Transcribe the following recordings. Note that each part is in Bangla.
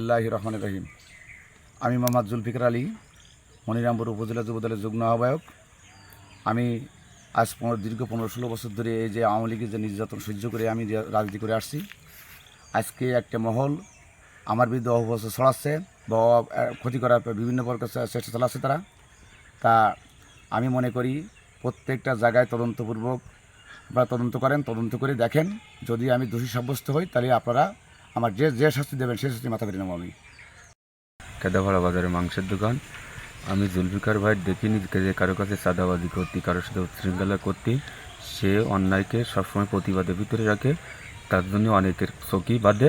আল্লাহ রহমান রহিম। আমি মোহাম্মদ জুলফিকার আলী, মনিরামপুর উপজেলা যুবদলের যুগ্ম আহ্বায়ক। আমি আজ পনেরো, দীর্ঘ পনেরো ষোলো বছর ধরে এই যে আওয়ামী লীগের যে নির্যাতন সহ্য করে আমি রাজনীতি করে আসছি, আজকে একটা মহল আমার বিরুদ্ধে অপবাস ছড়াচ্ছে, বা ক্ষতি করার বিভিন্ন প্রকার চেষ্টা চালাচ্ছে তারা। তা আমি মনে করি প্রত্যেকটা জায়গায় তদন্তপূর্বক বা তদন্ত করেন, তদন্ত করে দেখেন। যদি আমি দোষী সাব্যস্ত হই, তাহলে আপনারা আমার যে যে শাস্তি দেবেন সে শাস্তি মাথা করে নেব আমি। কেদাভাড়া বাজারে মাংসের দোকান। আমি জুলফিকার ভাই দেখিনি যে কারও কাছে সাদাবাজি করতে কারোর সাথে উচ্ছৃঙ্খলা করতে। সে অন্যায়কে সবসময় প্রতিবাদের ভিতরে রাখে তার জন্য অনেকের চকি বাঁধে।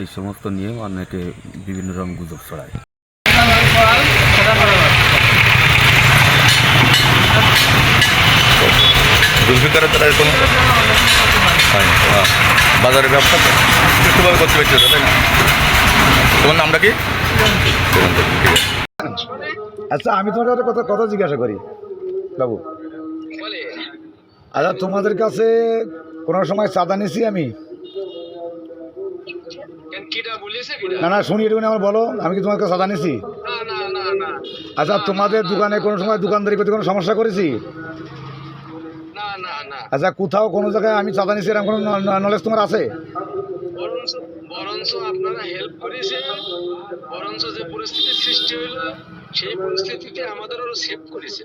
এই সমস্ত নিয়ে অনেকে বিভিন্ন রকম গুজব ছড়ায়। জুলফিকারের তারা কোনো না। বাজারে ব্যবসা সুষ্ঠুভাবে করতে পারছে তাই না? তোমার নামটা কি? আচ্ছা আমি তোমাকে একটা কথা কথা জিজ্ঞাসা করি বাবু। আচ্ছা তোমাদের কাছে কোনো সময় চাঁদা নিছি আমি? না না শুনি এটুকুনি আমার বলো আমি কি তোমার কাছে চাঁদা নিছি আচ্ছা তোমাদের দোকানে কোনো সময় দোকানদারি করতে কোনো সমস্যা করেছি? না না না। আচ্ছা কোথাও কোনো জায়গায় আমি চাঁদা নিছি এরকম কোনো নলেজ তোমার আছে? বরঞ্চ বরঞ্চ আপনারা হেল্প করেছে বরঞ্চ যে পরিস্থিতির সৃষ্টি হইল, সেই পরিস্থিতিতে আমাদের আরও সেভ করেছে